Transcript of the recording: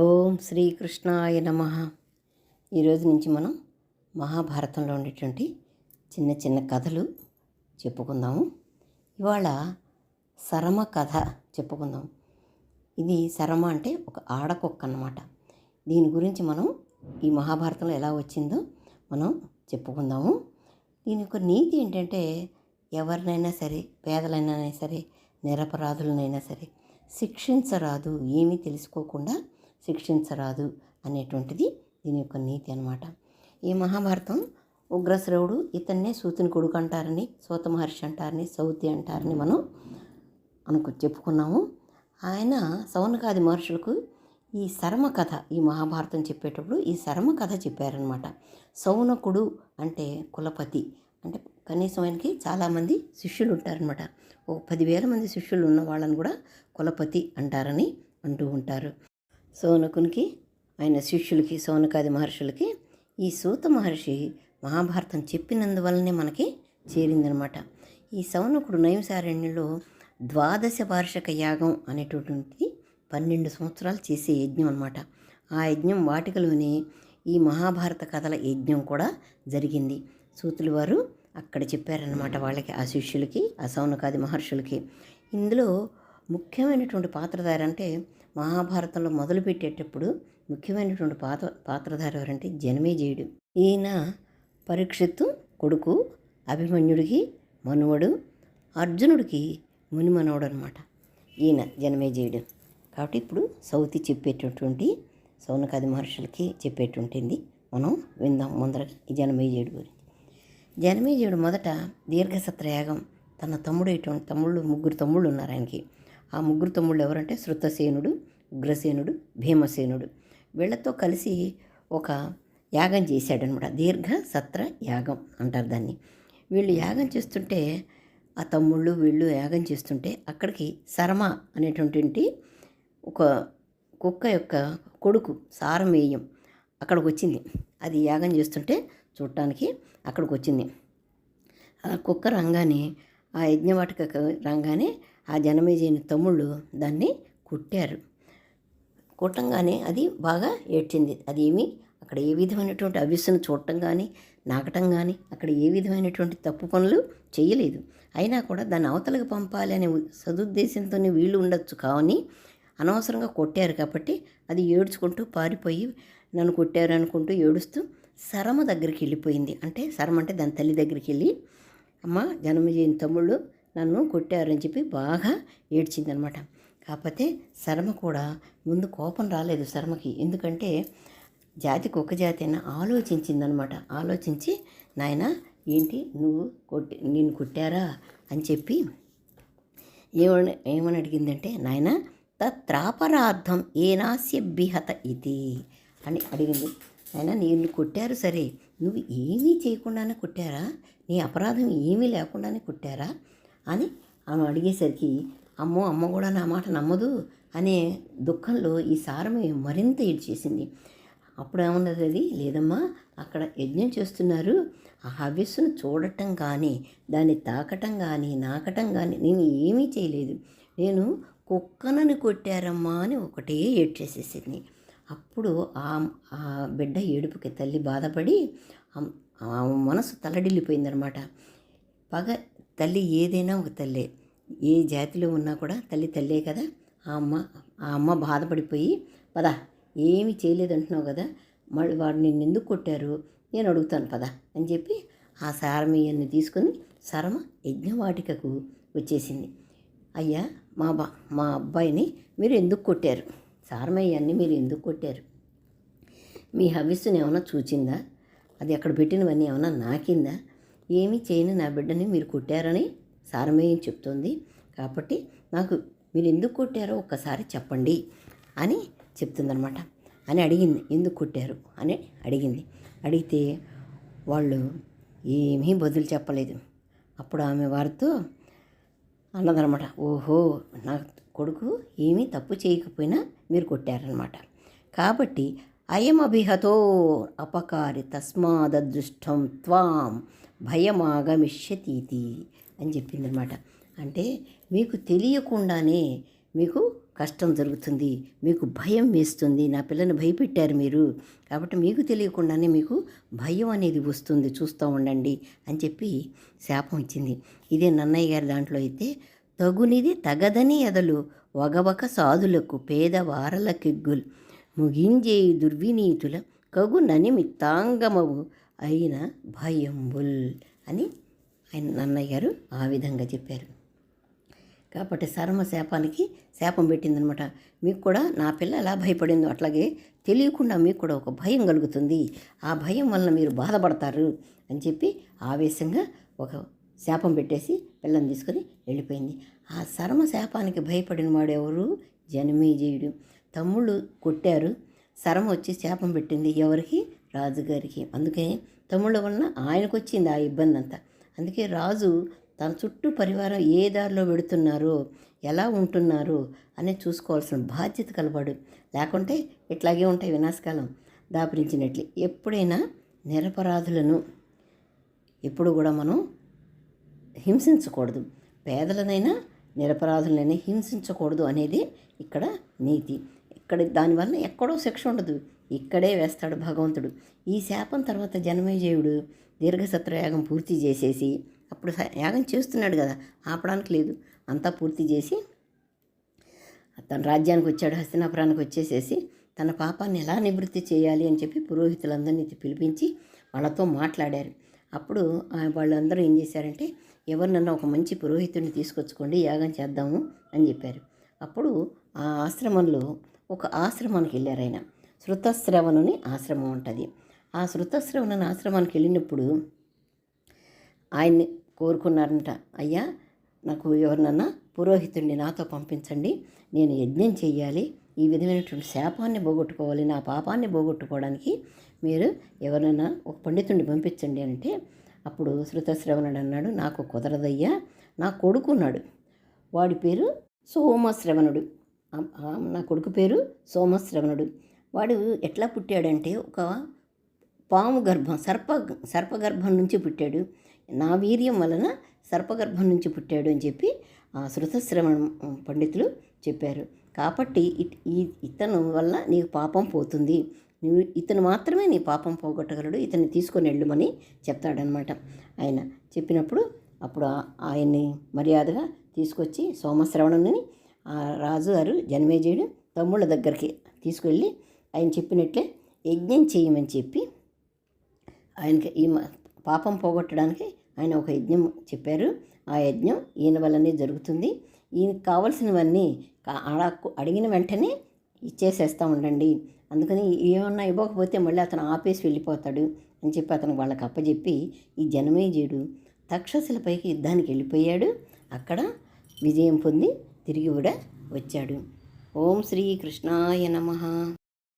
ఓం శ్రీకృష్ణాయ నమ. ఈరోజు నుంచి మనం మహాభారతంలో ఉండేటువంటి చిన్న చిన్న కథలు చెప్పుకుందాము. ఇవాళ సరమ కథ చెప్పుకుందాం. ఇది సరమ అంటే ఒక ఆడకొక్క అన్నమాట. దీని గురించి మనం ఈ మహాభారతంలో ఎలా వచ్చిందో మనం చెప్పుకుందాము. దీని యొక్క నీతి ఏంటంటే ఎవరినైనా సరే పేదలైనా సరే నిరపరాధులనైనా సరే శిక్షించరాదు ఏమీ తెలుసుకోకుండా శిక్షించరాదు అనేటువంటిది దీని యొక్క నీతి అనమాట ఈ మహాభారతం ఉగ్రశ్రవుడు ఇతన్నే సూతుని కొడుకు అంటారని సూత మహర్షి అంటారని సౌతి అంటారని మనం అనుకు చెప్పుకున్నాము. ఆయన సౌనకాది మహర్షులకు ఈ శర్మ కథ ఈ మహాభారతం చెప్పేటప్పుడు ఈ శర్మ కథ చెప్పారనమాట సౌనకుడు అంటే కులపతి. అంటే కనీసం ఆయనకి చాలామంది శిష్యులు ఉంటారనమాట ఓ పదివేల మంది శిష్యులు ఉన్న వాళ్ళని కూడా కులపతి అంటారని అంటూ ఉంటారు. సౌనకునికి ఆయన శిష్యులకి సౌనకాది మహర్షులకి ఈ సూత మహర్షి మహాభారతం చెప్పినందువల్లనే మనకి చేరిందనమాట. ఈ సౌనకుడు నైమిసారణ్యంలో ద్వాదశ వార్షిక యాగం అనేటటువంటిది పన్నెండు సంవత్సరాలు చేసే యజ్ఞం అనమాట. ఆ యజ్ఞం వాటికలోనే ఈ మహాభారత కథల యజ్ఞం కూడా జరిగింది. సూతులు వారు అక్కడ చెప్పారనమాట వాళ్ళకి ఆ శిష్యులకి ఆ సౌనకాది మహర్షులకి. ఇందులో ముఖ్యమైనటువంటి పాత్రధారంటే అంటే మహాభారతంలో మొదలుపెట్టేటప్పుడు ముఖ్యమైనటువంటి పాత్ర పాత్రధారి ఎవరంటే జనమేజయుడు ఈయన పరీక్షిత్తు కొడుకు అభిమన్యుడికి మనువడు అర్జునుడికి మునిమనవుడు అనమాట ఈయన జనమేజయుడు కాబట్టి ఇప్పుడు సౌతి చెప్పేటటువంటి సౌనకాది మహర్షులకి చెప్పేటువంటిది మనం విందాం ముందర ఈ జనమేజయుడు గురించి. జనమేజయుడు మొదట దీర్ఘసత్రయాగం తన తమ్ముడు ఇటువంటి తమ్ముళ్ళు ముగ్గురు తమ్ముళ్ళు ఉన్నారు ఆయనకి. ఆ ముగ్గురు తమ్ముళ్ళు ఎవరంటే శృతసేనుడు ఉగ్రసేనుడు భీమసేనుడు. వీళ్ళతో కలిసి ఒక యాగం చేశాడనమాట దీర్ఘ సత్ర యాగం అంటారు దాన్ని. వీళ్ళు యాగం చేస్తుంటే ఆ తమ్ముళ్ళు వీళ్ళు యాగం చేస్తుంటే అక్కడికి శర్మ అనేటువంటి ఒక కుక్క యొక్క కొడుకు సారమేయం అక్కడికి వచ్చింది అది యాగం చేస్తుంటే చూడటానికి అక్కడికి వచ్చింది ఆ కుక్క రంగానే ఆ యజ్ఞవాటిక రంగానే ఆ జనమేజైన తమ్ముళ్ళు దాన్ని కుట్టారు. కుట్టంగానే అది బాగా ఏడ్చింది. అది ఏమి అక్కడ ఏ విధమైనటువంటి అవిస్సును చూడటం కానీ నాకటం కానీ అక్కడ ఏ విధమైనటువంటి తప్పు పనులు చేయలేదు. అయినా కూడా దాన్ని అవతలకు పంపాలి అనే సదుద్దేశంతోనే వీళ్ళు ఉండొచ్చు కావని అనవసరంగా కొట్టారు కాబట్టి అది ఏడ్చుకుంటూ పారిపోయి నన్ను కొట్టారు అనుకుంటూ ఏడుస్తూ శరమ దగ్గరికి వెళ్ళిపోయింది. అంటే శరమ అంటే దాని తల్లి దగ్గరికి వెళ్ళి అమ్మ జన్మజీని తమ్ముళ్ళు నన్ను కొట్టారని చెప్పి బాగా ఏడ్చిందనమాట. కాకపోతే శర్మ కూడా ముందు కోపం రాలేదు శర్మకి. ఎందుకంటే జాతికి ఒక జాతి అయినా ఆలోచించిందనమాట. ఆలోచించి నాయన ఏంటి నువ్వు కొట్టి నేను కొట్టారా? అని చెప్పి ఏమని ఏమని అడిగిందంటే నాయన తత్రాపరార్థం ఏనాస్య బిహత ఇది అని అడిగింది. ఆయన నేను కొట్టారు సరే నువ్వు ఏమీ చేయకుండానే కొట్టారా? నీ అపరాధం ఏమీ లేకుండానే కొట్టారా? అని ఆమె అడిగేసరికి అమ్మో అమ్మ కూడా నా మాట నమ్మదు అనే దుఃఖంలో ఈ సారమే మరింత ఏడ్చేసింది. అప్పుడు ఏమన్నది అది లేదమ్మా అక్కడ యజ్ఞం చేస్తున్నారు. ఆ హవ్యస్సును చూడటం కానీ దాన్ని తాకటం కానీ నాకటం కానీ నేను ఏమీ చేయలేదు. నేను కుక్కనని కొట్టారమ్మా అని ఒకటే ఏడ్చేసేసింది. అప్పుడు ఆ ఆ బిడ్డ ఏడుపుకి తల్లి బాధపడి ఆ మనసు తలడిల్లిపోయిందనమాట. పగ తల్లి ఏదైనా ఒక తల్లే. ఏ జాతిలో ఉన్నా కూడా తల్లి తల్లే కదా. ఆ అమ్మ ఆ అమ్మ బాధపడిపోయి పద ఏమి చేయలేదంటున్నావు కదా. మళ్ళీ వాడు నిన్ను ఎందుకు కొట్టారు? నేను అడుగుతాను పద అని చెప్పి ఆ సారమయ్యను తీసుకొని సరమ యజ్ఞవాటికకు వచ్చేసింది. అయ్యా మా బా మా అబ్బాయిని మీరు ఎందుకు కొట్టారు? సారమయ్యాన్ని మీరు ఎందుకు కొట్టారు? మీ హవిస్సును ఏమైనా చూచిందా? అది అక్కడ పెట్టినవన్నీ ఏమైనా నాకిందా? ఏమీ చేయని నా బిడ్డని మీరు కొట్టారని సారమేయం చెప్తోంది. కాబట్టి నాకు మీరు ఎందుకు కొట్టారో ఒక్కసారి చెప్పండి అని చెప్తుందనమాట అని అడిగింది. ఎందుకు కొట్టారు? అని అడిగింది. అడిగితే వాళ్ళు ఏమీ బదులు చెప్పలేదు. అప్పుడు ఆమె వారితో అన్నదనమాట ఓహో నా కొడుకు ఏమీ తప్పు చేయకపోయినా మీరు కొట్టారనమాట కాబట్టి అయమభిహతో అభిహతో అపకారి తస్మాదృష్టం త్వాం భయమాగమిష్యతీతి అని చెప్పిందనమాట అంటే మీకు తెలియకుండానే మీకు కష్టం జరుగుతుంది మీకు భయం వేస్తుంది నా పిల్లని భయపెట్టారు మీరు. కాబట్టి మీకు తెలియకుండానే మీకు భయం అనేది వస్తుంది చూస్తూ ఉండండి అని చెప్పి శాపం ఇచ్చింది. ఇదే నన్నయ్య గారి దాంట్లో అయితే తగునిది తగదని ఎదలు వగవక సాధులకు పేద వారలకెగ్గులు ముగింజేయి దుర్వినీతుల కగు ననిమిత్తాంగమవు అయిన భయంబుల్ అని ఆయన నన్నయ్య గారు ఆ విధంగా చెప్పారు. కాబట్టి శర్మ శాపానికి శాపం పెట్టిందనమాట. మీకు కూడా నా పిల్ల ఎలా భయపడిందో అట్లాగే తెలియకుండా మీకు కూడా ఒక భయం కలుగుతుంది. ఆ భయం వలన మీరు బాధపడతారు అని చెప్పి ఆవేశంగా ఒక శాపం పెట్టేసి పిల్లని తీసుకొని వెళ్ళిపోయింది. ఆ శర్మ శాపానికి భయపడిన వాడు ఎవరు? జనమేజయుడు. తమ్ముళ్ళు కొట్టారు. సరమ వచ్చి శాపం పెట్టింది ఎవరికి? రాజుగారికి. అందుకే తమ్ముళ్ళ వలన ఆయనకు వచ్చింది ఆ ఇబ్బంది అంతా అందుకే రాజు తన చుట్టూ పరివారం ఏ దారిలో వెడుతున్నారో ఎలా ఉంటున్నారో అనేది చూసుకోవాల్సిన బాధ్యత కలవాడు. లేకుంటే ఇట్లాగే ఉంటాయి వినాశకాలం దాపరించినట్లు. ఎప్పుడైనా నిరపరాధులను ఎప్పుడు కూడా మనం హింసించకూడదు. పేదలనైనా నిరపరాధులనైనా హింసించకూడదు అనేది ఇక్కడ నీతి. ఇక్కడ దానివల్ల ఎక్కడో శిక్ష ఉండదు. ఇక్కడే వేస్తాడు భగవంతుడు. ఈ శాపం తర్వాత జనమేజయుడు దీర్ఘసత్రయాగం పూర్తి చేసేసి అప్పుడు యాగం చేస్తున్నాడు కదా ఆపడానికి లేదు. అంతా పూర్తి చేసి తన రాజ్యానికి వచ్చాడు హస్తినాపురానికి వచ్చేసేసి తన పాపాన్ని ఎలా నివృత్తి చేయాలి అని చెప్పి పురోహితులందరినీ పిలిపించి వాళ్ళతో మాట్లాడారు. అప్పుడు వాళ్ళందరూ ఏం చేశారంటే ఎవరినన్నా ఒక మంచి పురోహితుడిని తీసుకొచ్చుకోండి యాగం చేద్దాము అని చెప్పారు. అప్పుడు ఆ ఆశ్రమంలో ఒక ఆశ్రమానికి వెళ్ళారు ఆయన. శృతశ్రవణుని ఆశ్రమం ఉంటుంది. ఆ శృతశ్రవణుని ఆశ్రమానికి వెళ్ళినప్పుడు ఆయన్ని కోరుకున్నారంట అయ్యా నాకు ఎవరినన్నా పురోహితుడిని నాతో పంపించండి. నేను యజ్ఞం చేయాలి ఈ విధమైనటువంటి శాపాన్ని పోగొట్టుకోవాలి. నా పాపాన్ని పోగొట్టుకోవడానికి మీరు ఎవరైనా ఒక పండితుడిని పంపించండి అంటే అప్పుడు శృతశ్రవణుడు అన్నాడు నాకు కుదరదయ్యా నా కొడుకున్నాడు వాడి పేరు సోమశ్రవణుడు. నా కొడుకు పేరు సోమశ్రవణుడు. వాడు ఎట్లా పుట్టాడంటే ఒక పాము గర్భం సర్ప సర్పగర్భం నుంచి పుట్టాడు. నా వీర్యం వలన సర్పగర్భం నుంచి పుట్టాడు అని చెప్పి ఆ శృతశ్రవణ పండితులు చెప్పారు. కాబట్టి ఈ ఇతను వల్ల నీకు పాపం పోతుంది. నువ్వు ఇతను మాత్రమే నీ పాపం పోగొట్టగలడు ఇతన్ని తీసుకొని వెళ్ళమని చెప్తాడనమాట ఆయన చెప్పినప్పుడు అప్పుడు ఆయన్ని మర్యాదగా తీసుకొచ్చి సోమశ్రవణుని ఆ రాజు గారు జన్మేజయుడు తమ్ముళ్ళ దగ్గరికి తీసుకెళ్ళి ఆయన చెప్పినట్లే యజ్ఞం చేయమని చెప్పి ఆయనకి ఈ మ- పాపం పోగొట్టడానికి ఆయన ఒక యజ్ఞం చెప్పారు. ఆ యజ్ఞం ఈయన వల్లనే జరుగుతుంది. ఈయనకి కావాల్సినవన్నీ కా- అడిగిన వెంటనే ఇచ్చేసేస్తూ ఉండండి. అందుకని ఏమన్నా ఇవ్వకపోతే మళ్ళీ అతను ఆపేసి వెళ్ళిపోతాడు అని చెప్పి అతను వాళ్ళకి అప్పచెప్పి ఈ జనమేజయుడు తక్షశిలపైకి యుద్ధానికి వెళ్ళిపోయాడు. అక్కడ విజయం పొంది తిరిగి కూడా వచ్చాడు. ఓం శ్రీ కృష్ణాయ నమః.